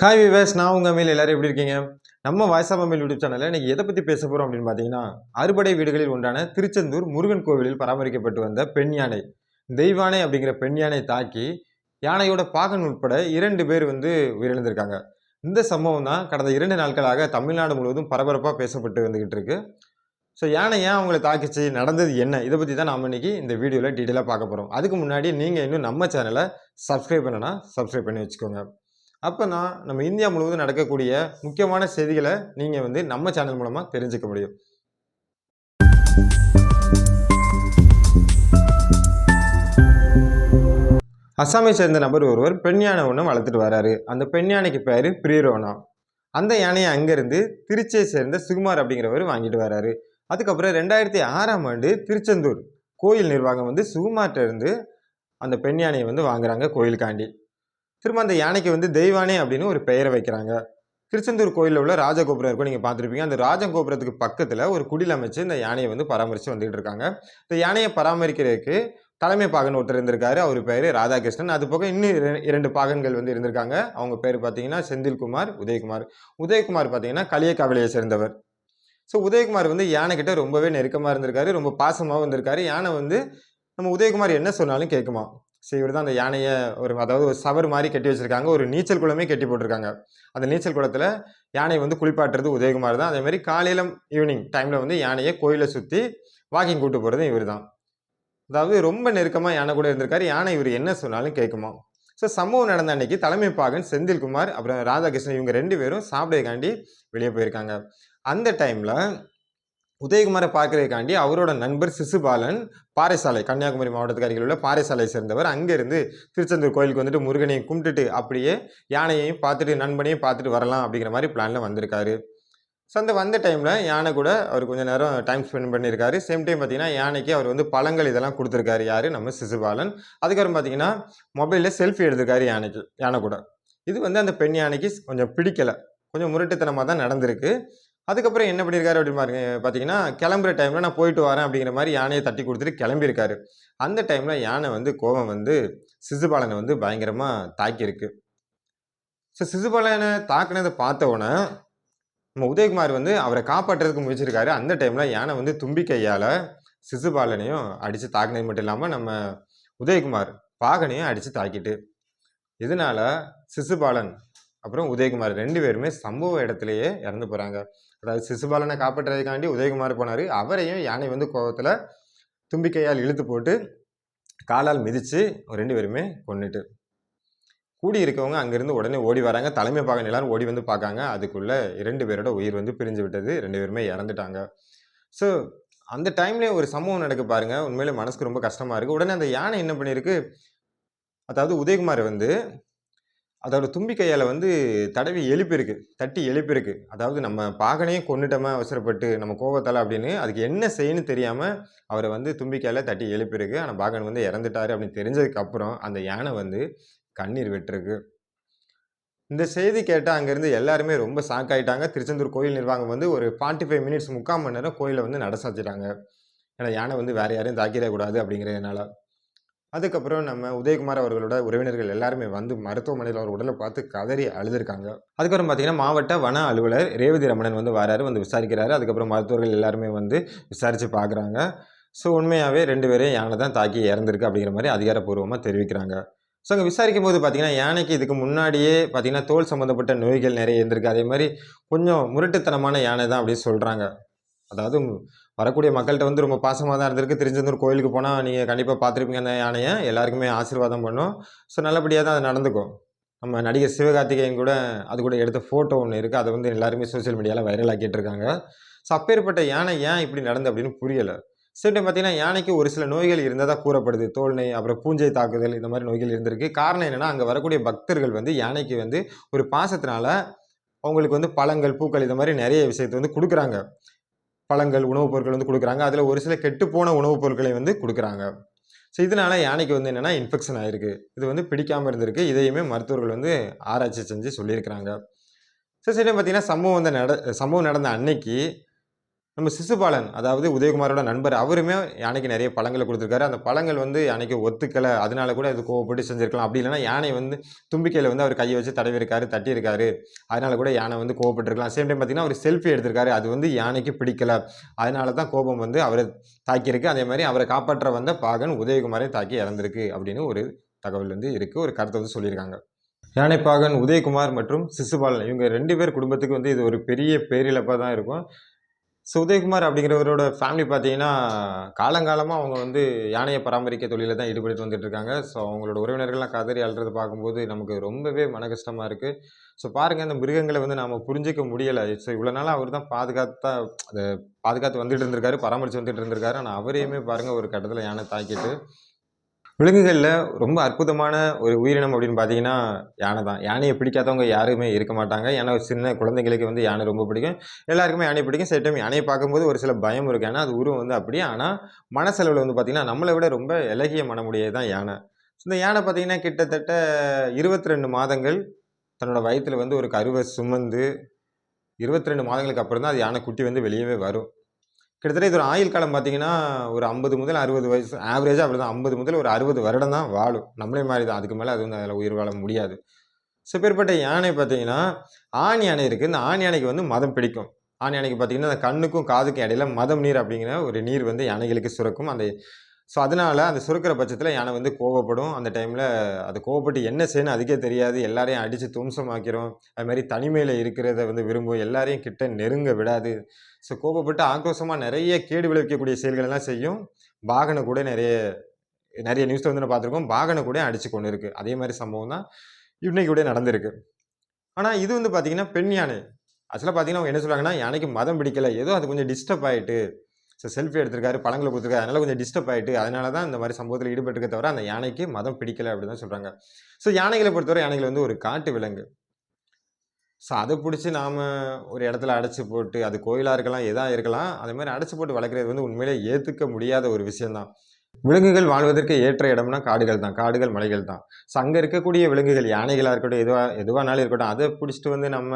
Hi wives நான் உங்கள் மேல் எல்லாரும் எப்படி இருக்கீங்க? நம்ம வாய்ஸ் ஆஃப் யூடியூப் சேனலில் இன்னைக்கு எதை பற்றி பேச போகிறோம் அப்படின்னு பார்த்தீங்கன்னா அறுபடை வீடுகளில் ஒன்றான திருச்செந்தூர் முருகன் கோவிலில் பராமரிக்கப்பட்டு வந்த பெண் யானை. தெய்வானை அப்படிங்கிற பெண் யானை தாக்கி யானையோட பாகன் உட்பட இரண்டு பேர் வந்து உயிரிழந்திருக்காங்க. இந்த சம்பவம் தான் கடந்த இரண்டு நாட்களாக தமிழ்நாடு முழுவதும் பரபரப்பாக பேசப்பட்டு வந்துக்கிட்டு இருக்கு. ஸோ யானை ஏன் அவங்களை தாக்கிச்சு? நடந்தது என்ன? இதை பற்றி தான் நாம் இன்றைக்கி இந்த வீடியோவில் டீட்டெயிலாக பார்க்க போகிறோம் அதுக்கு முன்னாடி நீங்கள் இன்னும் நம்ம சேனலை சப்ஸ்கிரைப் பண்ணனா சப்ஸ்கிரைப் பண்ணி வச்சுக்கோங்க. அப்போ நம்ம இந்தியா முழுவதும் நடக்கக்கூடிய முக்கியமான செய்திகளை நீங்கள் வந்து நம்ம சேனல் மூலமாக தெரிஞ்சுக்க முடியும். அசாமை சேர்ந்த நபர் ஒருவர் பெண் யானை ஒன்று வளர்த்துட்டு வராரு. அந்த பெண் யானைக்கு பேர் பிரியரோனா அந்த யானையை அங்கேருந்து திருச்சியை சேர்ந்த சுகுமார் அப்படிங்கிறவர் வாங்கிட்டு வராரு. அதுக்கப்புறம் ரெண்டாயிரத்தி ஆறாம் ஆண்டு திருச்செந்தூர் கோயில் நிர்வாகம் வந்து சுகுமார்ட்ட இருந்து அந்த பெண் யானையை வந்து வாங்குறாங்க கோயிலுக்காண்டி திரும்ப அந்த யானைக்கு வந்து தெய்வானே அப்படின்னு ஒரு பெயரை வைக்கிறாங்க. திருச்செந்தூர் கோயிலில் உள்ள ராஜகோபுரம் இருக்கும் நீங்கள் பார்த்துருப்பீங்க. அந்த ராஜகோபுரத்துக்கு பக்கத்தில் ஒரு குடில் அமைச்சு இந்த யானையை வந்து பராமரித்து வந்துகிட்டு இருக்காங்க. இந்த யானையை பராமரிக்கிறதுக்கு தலைமை பாகன் ஒருத்தர் இருந்திருக்காரு. அவர் பேர் ராதாகிருஷ்ணன். அது போக இன்னும் இரண்டு பாகன்கள் வந்து இருந்திருக்காங்க. அவங்க பேர் பார்த்தீங்கன்னா செந்தில்குமார் உதயகுமார். உதயகுமார் பார்த்தீங்கன்னா களியக்காவலியை சேர்ந்தவர். ஸோ உதயகுமார் வந்து யானைக்கிட்ட ரொம்பவே நெருக்கமாக இருந்திருக்காரு. ரொம்ப பாசமாகவும் இருந்திருக்காரு. யானை வந்து நம்ம உதயகுமார் என்ன சொன்னாலும் கேட்குமா சரி இவர் தான் அந்த யானையை ஒரு அதாவது ஒரு சவர் மாதிரி கட்டி வச்சுருக்காங்க. ஒரு நீச்சல் குளமே கட்டி போட்டிருக்காங்க. அந்த நீச்சல் குளத்தில் யானை வந்து குளிப்பாட்டுறது உதயகுமார் தான். அதேமாதிரி காலையில் ஈவினிங் டைமில் வந்து யானையை கோயிலை சுற்றி வாக்கிங் கூட்டு போகிறது இவர் தான் அதாவது ரொம்ப நெருக்கமாக யானை கூட இருந்திருக்காரு. யானை இவர் என்ன சொன்னாலும் கேட்குமா? ஸோ சம்பவம் நடந்த அன்னைக்கு தலைமை பாகன் செந்தில்குமார் அப்புறம் ராதாகிருஷ்ணன் இவங்க ரெண்டு பேரும் சாப்பிடக்காண்டி வெளியே போயிருக்காங்க. அந்த டைமில் உதயகுமாரை பார்க்கறதுக்காண்டி அவரோட நண்பர் சிசுபாலன் பாறைசாலை கன்னியாகுமரி மாவட்டத்துக்கு அருகில் உள்ள பாறைசாலை சேர்ந்தவர். அங்கேருந்து திருச்செந்தூர் கோயிலுக்கு வந்துட்டு முருகனையும் கும்பிட்டுட்டு அப்படியே யானையையும் பார்த்துட்டு நண்பனையும் பார்த்துட்டு வரலாம் அப்படிங்கிற மாதிரி பிளானில் வந்திருக்காரு. ஸோ அந்த வந்த டைமில் யானை கூட அவர் கொஞ்சம் நேரம் டைம் ஸ்பெண்ட் பண்ணியிருக்காரு சேம் டைம் பார்த்தீங்கன்னா யானைக்கு அவர் வந்து பழங்கள் இதெல்லாம் கொடுத்துருக்காரு. யார்? நம்ம சிசுபாலன். அதுக்கப்புறம் பார்த்தீங்கன்னா மொபைலில் செல்ஃபி எடுத்திருக்காரு யானைக்கு யானை கூட. இது வந்து அந்த பெண் யானைக்கு கொஞ்சம் பிடிக்கலை. கொஞ்சம் முரட்டுத்தனமாக தான் நடந்திருக்கு. அதுக்கப்புறம் என்ன பண்ணியிருக்காரு அப்படின்னு பாருங்க பார்த்தீங்கன்னா கிளம்புற டைமில் நான் போயிட்டு வரேன் அப்படிங்கிற மாதிரி யானையை தட்டி கொடுத்துட்டு கிளம்பியிருக்காரு. அந்த டைமில் யானை வந்து கோபம் வந்து சிசுபாலனை வந்து பயங்கரமாக தாக்கியிருக்கு. ஸோ சிசுபாலனை தாக்குனதை பார்த்த உடனே நம்ம உதயகுமார் வந்து அவரை காப்பாற்றுறதுக்கு முயற்சிருக்காரு அந்த டைமில் யானை வந்து தும்பி கையால் சிசுபாலனையும் அடித்து தாக்குனது மட்டும் இல்லாமல் நம்ம உதயகுமார் பாகனையும் அடித்து தாக்கிட்டு. இதனால் சிசுபாலன் அப்புறம் உதயகுமார். ரெண்டு பேருமே சம்பவ இடத்துலையே இறந்து போகிறாங்க அதாவது சிசுபாலனை காப்பாற்றுறதுக்காண்டி உதயகுமார் போனார். அவரையும் யானை வந்து கோபத்தில் தும்பிக்கையால் இழுத்து போட்டு காலால் மிதித்து ரெண்டு பேருமே கொண்டுட்டு கூடி இருக்கவங்க அங்கேருந்து உடனே ஓடி வராங்க. தலைமை பாகன் எல்லாரும் ஓடி வந்து பார்க்காங்க. அதுக்குள்ளே இரண்டு பேரோட உயிர் வந்து பிரிஞ்சு விட்டது. ரெண்டு பேருமே இறந்துட்டாங்க. ஸோ அந்த டைம்லேயே ஒரு சம்பவம் நடக்க பாருங்கள் உண்மையிலே மனசுக்கு ரொம்ப கஷ்டமாக இருக்குது உடனே அந்த யானை என்ன பண்ணியிருக்கு? அதாவது உதயகுமார் வந்து அதோட தும்பிக்கையால் வந்து தடவி எழுப்பியிருக்கு தட்டி எழுப்பியிருக்கு. அதாவது நம்ம பாகனையும் கொண்டுட்டோமா அவசரப்பட்டு நம்ம கோவத்தால் அப்படின்னு அதுக்கு என்ன செய்யணும்னு தெரியாமல் அவரை வந்து தும்பிக்கையால் தட்டி எழுப்பியிருக்கு. ஆனால் பாகன் வந்து இறந்துட்டாரு அப்படின்னு தெரிஞ்சதுக்கப்புறம் அந்த யானை வந்து கண்ணீர் விட்டுருக்கு. இந்த செய்தி கேட்டால் அங்கேருந்து எல்லாருமே ரொம்ப ஷாக் ஆகிட்டாங்க திருச்செந்தூர் கோயில் நிர்வாகம் வந்து ஒரு ஃபார்ட்டி ஃபைவ் மினிட்ஸ் முக்கால் மணி நேரம் கோயிலை வந்து நடசாச்சிட்டாங்க ஏன்னா யானை வந்து வேறு யாரையும் தாக்கிடக்கூடாது அப்படிங்கிறதுனால. அதுக்கப்புறம் நம்ம உதயகுமார் அவர்களோட உறவினர்கள் எல்லாருமே வந்து மருத்துவமனையில் அவர் உடலை பார்த்து கதறி அழுதுருக்காங்க. அதுக்கப்புறம் பார்த்தீங்கன்னா மாவட்ட வன அலுவலர் ரேவதி ரமணன் வந்து வராரு வந்து விசாரிக்கிறாரு. அதுக்கப்புறம் மருத்துவர்கள் எல்லாருமே வந்து விசாரித்து பார்க்குறாங்க. ஸோ உண்மையாகவே ரெண்டு பேரையும் யானை தான் தாக்கி இறந்துருக்கு அப்படிங்கிற மாதிரி அதிகாரப்பூர்வமாக தெரிவிக்கிறாங்க. ஸோ அங்கே விசாரிக்கும் போது பார்த்திங்கன்னா யானைக்கு இதுக்கு முன்னாடியே பார்த்தீங்கன்னா தோல் சம்மந்தப்பட்ட நோய்கள் நிறைய இருந்திருக்கு. அதே மாதிரி கொஞ்சம் முரட்டுத்தனமான யானை தான் அப்படின்னு சொல்கிறாங்க அதாவது வரக்கூடிய மக்கள்கிட்ட வந்து ரொம்ப பாசமாக தான் இருந்திருக்கு. திருச்செந்தூர் கோயிலுக்கு போனால் நீங்கள் கண்டிப்பாக பார்த்துருப்பீங்க அந்த யானையை. எல்லாருக்குமே ஆசீர்வாதம் பண்ணும். ஸோ நல்லபடியாக தான் அது நடந்துக்கும். நம்ம நடிகர் சிவகார்த்திகேயன் கூட அது கூட எடுத்த ஃபோட்டோ ஒன்று இருக்குது அதை வந்து எல்லாருமே சோஷியல் மீடியாவில் வைரல் ஆக்கிட்டு இருக்காங்க. ஸோ அப்பேற்பட்ட யானை ஏன் இப்படி நடந்து அப்படின்னு புரியலை. சில டைம் பார்த்தீங்கன்னா யானைக்கு ஒரு சில நோய்கள் இருந்ததாக கூறப்படுது. தோல் நோய் அப்புறம் பூஞ்சை தாக்குதல் இந்த மாதிரி நோய்கள் இருந்திருக்கு. காரணம் என்னென்னா அங்கே வரக்கூடிய பக்தர்கள் வந்து யானைக்கு வந்து ஒரு பாசத்தினால அவங்களுக்கு வந்து பழங்கள் பூக்கள் இந்த மாதிரி நிறைய விஷயத்தை வந்து கொடுக்குறாங்க. பழங்கள் உணவுப் பொருட்கள் வந்து கொடுக்குறாங்க. அதில் ஒரு சில கெட்டுப்போன உணவுப் பொருட்களை வந்து கொடுக்குறாங்க. ஸோ இதனால யானைக்கு வந்து என்னென்னா இன்ஃபெக்ஷன் ஆகிருக்கு இது வந்து பிடிக்காமல் இருந்திருக்கு. இதையுமே மருத்துவர்கள் வந்து ஆராய்ச்சி செஞ்சு சொல்லியிருக்கிறாங்க. ஸோ சரி பார்த்தீங்கன்னா சம்பவம் வந்து நட சம்பவம் நடந்த அன்னைக்கு நம்ம சிசுபாலன் அதாவது உதயகுமாரோட நண்பர் அவருமே யானைக்கு நிறைய பழங்களை கொடுத்துருக்காரு. அந்த பழங்கள் வந்து யானைக்கு ஒத்துக்கலை அதனால கூட அது கோவப்பட்டு செஞ்சிருக்கலாம். அப்படி இல்லைன்னா யானை வந்து தும்பிக்கையில் வந்து அவர் கையை வச்சு தடவிருக்காரு தட்டியிருக்காரு. அதனால கூட யானை வந்து கோவப்பட்டிருக்கலாம். சேம் டைம் பார்த்தீங்கன்னா அவர் செல்ஃபி எடுத்திருக்காரு. அது வந்து யானைக்கு பிடிக்கல. அதனால தான் கோபம் வந்து அவரை தாக்கியிருக்கு. அதே மாதிரி அவரை காப்பாற்ற வந்த பாகன் உதயகுமாரை தாக்கி இறந்திருக்கு அப்படின்னு ஒரு தகவல் வந்து இருக்குது ஒரு கருத்தை வந்து சொல்லியிருக்காங்க. யானைப்பாகன் உதயகுமார் மற்றும் சிசுபாலன் இவங்க ரெண்டு பேர் குடும்பத்துக்கு வந்து இது ஒரு பெரிய பேரிழப்பாக தான் இருக்கும். ஸோ உதயகுமார் அப்படிங்கிறவரோட ஃபேமிலி பார்த்தீங்கன்னா காலங்காலமாக அவங்க வந்து யானையை பராமரிக்க தொழிலில் தான் ஈடுபட்டு வந்துட்டு இருக்காங்க ஸோ அவங்களோட உறவினர்கள்லாம் கதறி அழுறது பார்க்கும்போது நமக்கு ரொம்பவே மன கஷ்டமாக இருக்குது ஸோ பாருங்கள் அந்த மிருகங்களை வந்து நாம் புரிஞ்சிக்க முடியலை. ஸோ இவ்வளோ நாளாக அவர் தான் பாதுகாத்தா அதை பாதுகாத்து வந்துட்டு இருந்திருக்காரு பராமரித்து வந்துட்டு இருந்திருக்காரு. ஆனால் அவரையுமே பாருங்கள் ஒரு கட்டத்தில் யானை தாக்கிட்டு விலங்குகளில் ரொம்ப அற்புதமான ஒரு உயிரினம் அப்படின்னு பார்த்தீங்கன்னா யானை தான். யானையை பிடிக்காதவங்க யாருமே இருக்க மாட்டாங்க. ஏன்னா சின்ன குழந்தைங்களுக்கு வந்து யானை ரொம்ப பிடிக்கும். எல்லாருக்குமே யானை பிடிக்கும். சில டைம் யானையை பார்க்கும்போது ஒரு சில பயம் இருக்குது ஏன்னா அது உருவம் வந்து அப்படியே ஆனால் மனசெலவில் வந்து பார்த்திங்கன்னா நம்மளை விட ரொம்ப இலகிய மனமுடையது தான் யானை. இந்த யானை பார்த்திங்கன்னா கிட்டத்தட்ட இருபத்தி ரெண்டு மாதங்கள் தன்னோட வயிற்றில் வந்து ஒரு கருவை சுமந்து இருபத்தி ரெண்டு மாதங்களுக்கு அப்புறம் தான் அது யானை குட்டி வந்து வெளியவே வரும். கிட்டத்தட்ட இது ஒரு ஆயுள் காலம் பார்த்தீங்கன்னா ஒரு ஐம்பது முதல் அறுபது வயசு ஆவரேஜாக அப்படி தான் ஐம்பது முதல் ஒரு அறுபது வருடம் தான் வாழும். நம்மளே மாதிரி தான் அதுக்கு மேலே அது வந்து அதில் உயிர் வாழ முடியாது. ஸோ பேர்பட்ட யானை பார்த்தீங்கன்னா ஆண் யானை இருக்குது இந்த ஆண் யானைக்கு வந்து மதம் பிடிக்கும். ஆண் யானைக்கு பார்த்தீங்கன்னா அந்த கண்ணுக்கும் காதுக்கும் இடையில மதம் நீர் அப்படிங்கிற ஒரு நீர் வந்து யானைகளுக்கு சுரக்கும். அந்த ஸோ அதனால் அந்த சுருக்கிற பட்சத்தில் யானை வந்து கோவப்படும். அந்த டைமில் அது கோவப்பட்டு என்ன செய்யணும் அதுக்கே தெரியாது. எல்லாரையும் அடித்து தும்சமாக்கிறோம் அது மாதிரி தனிமையில் இருக்கிறத வந்து விரும்பும். எல்லாரையும் கிட்ட நெருங்க விடாது. ஸோ கோபப்பட்டு ஆக்ரோஷமாக நிறைய கேடு விளைவிக்கக்கூடிய செயல்களெல்லாம் செய்யும். பாகனை கூட நிறைய நிறைய நியூஸில் வந்து நான் பார்த்துருக்கோம். பாகனை கூட அடித்து கொண்டு இருக்கு. அதே மாதிரி சம்பவம் தான் இன்னைக்கு கூட நடந்திருக்கு. ஆனால் இது வந்து பார்த்தீங்கன்னா பெண் யானை. ஆக்சுவலாக பார்த்தீங்கன்னா அவங்க என்ன சொல்கிறாங்கன்னா யானைக்கு மதம் பிடிக்கலை. ஏதோ அது கொஞ்சம் டிஸ்டர்ப் ஆகிட்டு செல்ஃபி எடுத்திருக்காரு பழங்களை கொடுத்துருக்காரு. அதனால் கொஞ்சம் டிஸ்டர்ப் ஆகிட்டு அதனால தான் இந்த மாதிரி சம்பவத்தில் ஈடுபட்டிருக்க தவிர அந்த யானைக்கு மதம் பிடிக்கலை அப்படின்னு தான் சொல்கிறாங்க ஸோ யானைகளை பொறுத்தவரை யானைகள் வந்து ஒரு காட்டு விலங்கு. ஸோ அதை பிடிச்சி நாம் ஒரு இடத்துல அடைச்சி போட்டு அது கோயிலாக இருக்கலாம் எதாக இருக்கலாம் அதே மாதிரி அடைச்சி போட்டு வளர்க்குறது வந்து உண்மையிலே ஏற்றுக்க முடியாத ஒரு விஷயந்தான் விலங்குகள் வாழ்வதற்கு ஏற்ற இடம்னா காடுகள் தான் காடுகள் மலைகள் தான். ஸோ அங்கே இருக்கக்கூடிய விலங்குகள் யானைகளாக இருக்கட்டும் எதுவாக எதுவானாலும் இருக்கட்டும் அதை பிடிச்சிட்டு வந்து நம்ம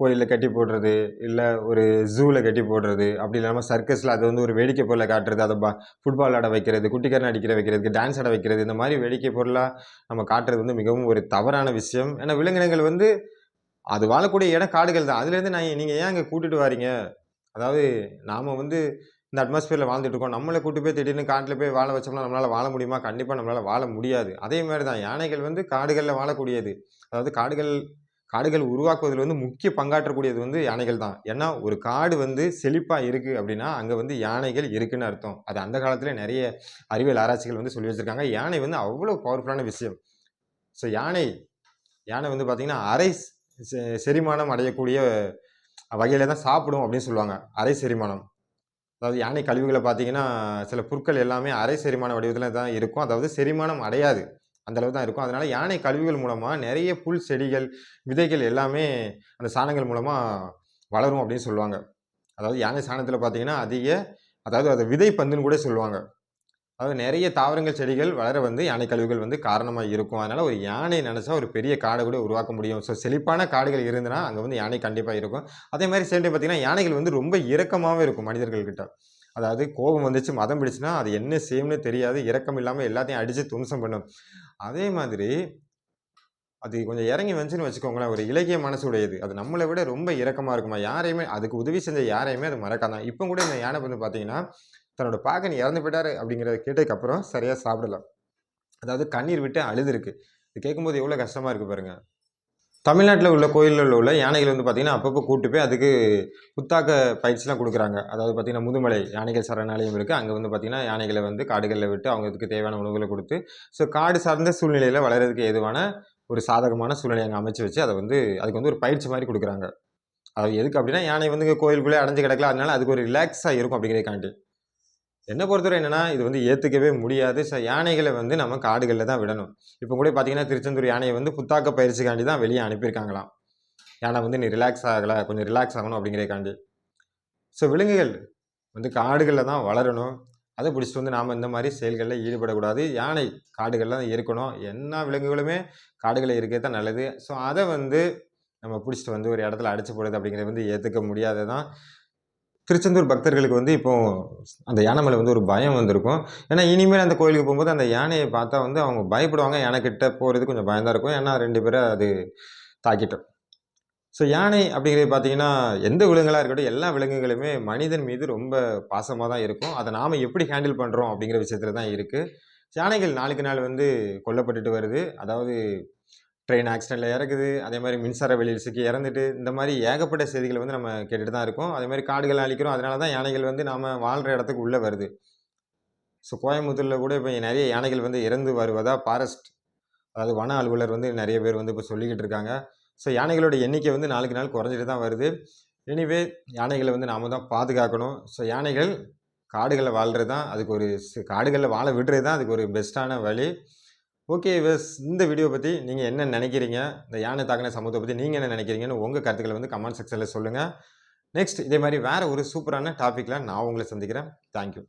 கோயிலில் கட்டி போடுறது இல்லை ஒரு ஜூவில் கட்டி போடுறது அப்படி இல்லாமல் சர்க்கஸில் அது வந்து ஒரு வேடிக்கை பொருளை காட்டுறது அதை பா ஃபுட்பால் ஆட வைக்கிறது குட்டிக்காரன் அடிக்கிற வைக்கிறதுக்கு டான்ஸ் ஆட வைக்கிறது இந்த மாதிரி வேடிக்கை பொருளாக நம்ம காட்டுறது வந்து மிகவும் ஒரு தவறான விஷயம். ஏன்னா விலங்கினங்கள் வந்து அது வாழக்கூடிய இடம் காடுகள் தான். அதுலேருந்து நான் நீங்கள் ஏன் அங்கே கூட்டிகிட்டு வரீங்க? அதாவது நாம் வந்து இந்த அட்மாஸ்பியரில் வாழ்ந்துட்டு இருக்கோம். நம்மளை கூட்டு போய் திடீர்னு காட்டில் போய் வாழ வச்சோம்னா நம்மளால் வாழ முடியுமா? கண்டிப்பாக நம்மளால் வாழ முடியாது. அதே மாதிரி தான் யானைகள் வந்து காடுகளில் வாழக்கூடியது. அதாவது காடுகள் காடுகள் உருவாக்குவதில் வந்து முக்கிய பங்காற்றக்கூடியது வந்து யானைகள் தான். ஏன்னா ஒரு காடு வந்து செழிப்பாக இருக்குது அப்படின்னா அங்கே வந்து யானைகள் இருக்குன்னு அர்த்தம். அது அந்த காலத்தில் நிறைய அறிவியல் ஆராய்ச்சிகள் வந்து சொல்லி வச்சுருக்காங்க. யானை வந்து அவ்வளோ பவர்ஃபுல்லான விஷயம். ஸோ யானை யானை வந்து பார்த்திங்கன்னா அரை செ- செரிமானம் அடையக்கூடிய வகையில் தான் சாப்பிடும் அப்படின்னு சொல்லுவாங்க. அரை செரிமானம். அதாவது யானை கழிவுகளை பார்த்தீங்கன்னா சில புற்கள் எல்லாமே அரை செரிமான வடிவத்தில் தான் இருக்கும். அதாவது செரிமானம் அடையாது. அந்தளவு தான் இருக்கும். அதனால் யானை கழிவுகள் மூலமாக நிறைய புல் செடிகள் விதைகள் எல்லாமே அந்த சாணங்கள் மூலமாக வளரும் அப்படின்னு சொல்லுவாங்க. அதாவது யானை சாணத்தில் பார்த்தீங்கன்னா அதிக அதாவது அதை விதை பந்துன்னு கூட சொல்லுவாங்க. அதாவது நிறைய தாவரங்கள் செடிகள் வளர வந்து யானை கழிவுகள் வந்து காரணமாக இருக்கும். அதனால் ஒரு யானை நினச்சா ஒரு பெரிய காடை கூட உருவாக்க முடியும். ஸோ செழிப்பான காடுகள் இருந்ததுன்னா அங்கே வந்து யானை கண்டிப்பாக இருக்கும். அதே மாதிரி சேர்ந்து பார்த்தீங்கன்னா யானைகள் வந்து ரொம்ப இரக்கமாகவே இருக்கும் மனிதர்கள்கிட்ட. அதாவது கோபம் வந்துச்சு மதம் பிடிச்சுன்னா அது என்ன செய்யும்னு தெரியாது. இறக்கம் இல்லாமல் எல்லாத்தையும் அடித்து துன்சம் பண்ணும். அதே மாதிரி அது கொஞ்சம் இறங்கி வந்துச்சுன்னு வச்சுக்கோங்களேன் ஒரு இலக்கிய மனசு உடையது அது நம்மளை விட ரொம்ப இறக்கமாக இருக்குமா? யாரையுமே அதுக்கு உதவி செஞ்ச யாரையுமே அது மறக்காதான் இப்போ கூட இந்த யானை வந்து பார்த்தீங்கன்னா தன்னோட பாகன் இறந்து போயிட்டாரு அப்படிங்கிறத கேட்டதுக்கப்புறம் சரியாக சாப்பிடல. அதாவது கண்ணீர் விட்டு அழுதுருக்கு. இது கேட்கும்போது எவ்வளோ கஷ்டமாக இருக்குது பாருங்கள் தமிழ்நாட்டில் உள்ள கோயில்களில் உள்ள யானைகள் வந்து பார்த்திங்கன்னா அப்பப்போ கூட்டு போய் அதுக்கு புத்தாக்க பயிற்சிலாம் கொடுக்குறாங்க. அதாவது பார்த்திங்கன்னா முதுமலை யானைகள் சரணாலயம் இருக்குது அங்கே வந்து பார்த்திங்கன்னா யானைகளை வந்து காடுகளில் விட்டு அவங்களுக்கு தேவையான உணவுகளை கொடுத்து ஸோ காடு சார்ந்த சூழ்நிலையில் வளர்கிறதுக்கு ஏதுவான ஒரு சாதகமான சூழ்நிலை அங்கே அமைச்சு வச்சு அதை வந்து அதுக்கு வந்து ஒரு பயிற்சி மாதிரி கொடுக்குறாங்க. அது எதுக்கு அப்படின்னா யானை வந்து கோயிலுக்குள்ளே அடைஞ்சு கிடக்கல அதனால அதுக்கு ஒரு ரிலாக்ஸாக இருக்கும் அப்படிங்கிறதுக்காண்டி. என்னை பொறுத்தவரை என்னென்னா இது வந்து ஏற்றுக்கவே முடியாது. ஸோ யானைகளை வந்து நம்ம காடுகளில் தான் விடணும். இப்போ கூட பார்த்தீங்கன்னா திருச்செந்தூர் யானையை வந்து புத்தாக்க பயிற்சிக்காண்டி தான் வெளியே அனுப்பியிருக்காங்களாம். யானை வந்து நீ ரிலாக்ஸ் ஆகலை கொஞ்சம் ரிலாக்ஸ் ஆகணும் அப்படிங்கிறதுக்காண்டி. ஸோ விலங்குகள் வந்து காடுகளில் தான் வளரணும். அதை பிடிச்சிட்டு வந்து நாம் இந்த மாதிரி செயல்களில் ஈடுபடக்கூடாது. யானை காடுகளில் தான் இருக்கணும். எல்லா விலங்குகளுமே காடுகளில் இருக்கிறது தான் நல்லது. ஸோ அதை வந்து நம்ம பிடிச்சிட்டு வந்து ஒரு இடத்துல அடிச்சு போடுறது அப்படிங்கிறது வந்து ஏற்றுக்க முடியாது தான் திருச்செந்தூர் பக்தர்களுக்கு வந்து இப்போ அந்த யானை மேலே வந்து ஒரு பயம் வந்திருக்கும். ஏன்னா இனிமேல் அந்த கோயிலுக்கு போகும்போது அந்த யானையை பார்த்தா வந்து அவங்க பயப்படுவாங்க. யானைக்கிட்ட போகிறது கொஞ்சம் பயந்தான் இருக்கும். ஏன்னா ரெண்டு பேரை அது தாக்கிட்டோம். ஸோ யானை அப்படிங்கிறது பார்த்தீங்கன்னா எந்த விலங்குகளாக இருக்கட்டும் எல்லா விலங்குகளுமே மனிதன் மீது ரொம்ப பாசமாக தான் இருக்கும். அதை நாம் எப்படி ஹேண்டில் பண்ணுறோம் அப்படிங்கிற விஷயத்தில் தான் இருக்குது யானைகள் நாளுக்கு நாள் வந்து கொல்லப்பட்டுட்டு வருது. அதாவது ட்ரெயின் ஆக்சிடெண்ட்டில் இறக்குது. அதே மாதிரி மின்சார வெளியில் சிக்கி இறந்துட்டு இந்த மாதிரி ஏகப்பட்ட செய்திகளை வந்து நம்ம கேட்டுட்டு தான் இருக்கோம். அதே மாதிரி காடுகள் அழிக்கிறோம். அதனால தான் யானைகள் வந்து நாம் வாழ்கிற இடத்துக்கு உள்ளே வருது. ஸோ கோயம்புத்தூரில் கூட இப்போ நிறைய யானைகள் வந்து இறந்து வருவதாக ஃபாரஸ்ட் அதாவது வன அலுவலர் வந்து நிறைய பேர் வந்து இப்போ சொல்லிக்கிட்டு இருக்காங்க. ஸோ யானைகளோட எண்ணிக்கை வந்து நாளுக்கு நாள் குறைஞ்சிட்டு தான் வருது. எனிவே யானைகளை வந்து நாம தான் பாதுகாக்கணும். ஸோ யானைகள் காடுகளில் வாழ்கிறது தான் அதுக்கு ஒரு காடுகளில் வாழ விடுறது தான் அதுக்கு ஒரு பெஸ்ட்டான வழி. ஓகே வெஸ் இந்த வீடியோ பற்றி நீங்கள் என்ன நினைக்கிறீங்க? இந்த யானை தாக்கின சமூகத்தை பற்றி நீங்கள் என்ன நினைக்கிறீங்கன்னு உங்கள் கருத்துக்களை வந்து கமெண்ட் செக்ஷனில் சொல்லுங்கள் நெக்ஸ்ட் இதே மாதிரி வேறு ஒரு சூப்பரான டாப்பிக்கில் நான் உங்களை சந்திக்கிறேன். தேங்க்யூ